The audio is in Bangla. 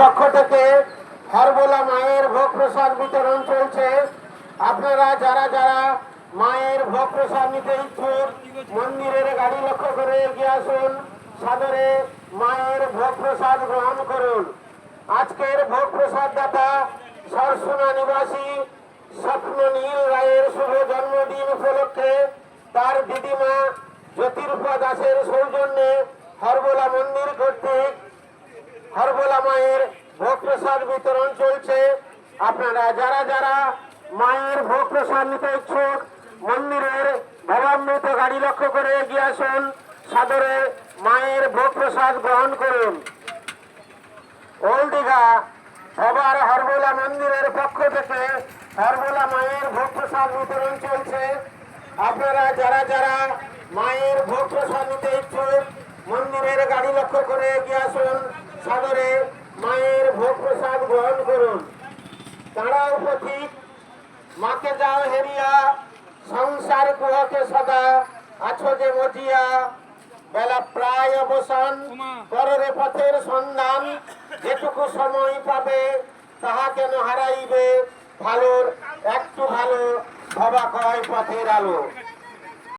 পক্ষ থেকে হরবোলা মায়ের ভোগ প্রসাদ বিতরণ চলছে। আপনারা যারা যারা মায়ের ভোগ প্রসাদ নিতে ইচ্ছুক, মন্দিরের গাড়ি লক্ষ্য করে এগিয়ে আসুন, সাদরে মায়ের ভোগ প্রসাদ গ্রহণ করুন। আজকের ভোগ প্রসাদ দাতা সরসোনা নিবাসী স্বপ্ননীল রায়ের শুভ জন্মদিন উপলক্ষে তার দিদিমা জ্যোতিরূপা দাসের সৌজন্যে হরবোলা মন্দির কর্তৃক হরবোলা মায়ের ভোগ প্রসাদ বিতরণ চলছে। আপনারা যারা যারা মায়ের ভোগ প্রসাদ নিতে ইচ্ছুক, মন্দিরের ভবামৃত গাড়ি লক্ষ্য করে এগিয়ে আসুন। সাদরে মায়ের ভোগ প্রসাদ গ্রহণ করুন। ওল দীঘা সবার হরবোলা মন্দিরের পক্ষ থেকে হরবোলা মায়ের ভোগ প্রসাদ বিতরণ চলছে। আপনারা যারা যারা মায়ের ভোগ প্রসাদ নিতে ইচ্ছুক, মন্দিরের গাড়ি লক্ষ্য করে এগিয়ে আসুন। সাদরে মায়ের ভোগ প্রসাদ গ্রহণ করুন। তাঁরাও পথিক। মাকে যাও হেরিয়া। সংসার কুহকে সদা আছো যে মজিয়া। বেলা প্রায় অবসান। কররে পথের সন্ধান। যেটুকু সময় পাবে তাহা কেন হারাইবে? ভালোর একটু ভালো ভবা কয় পথের আলো।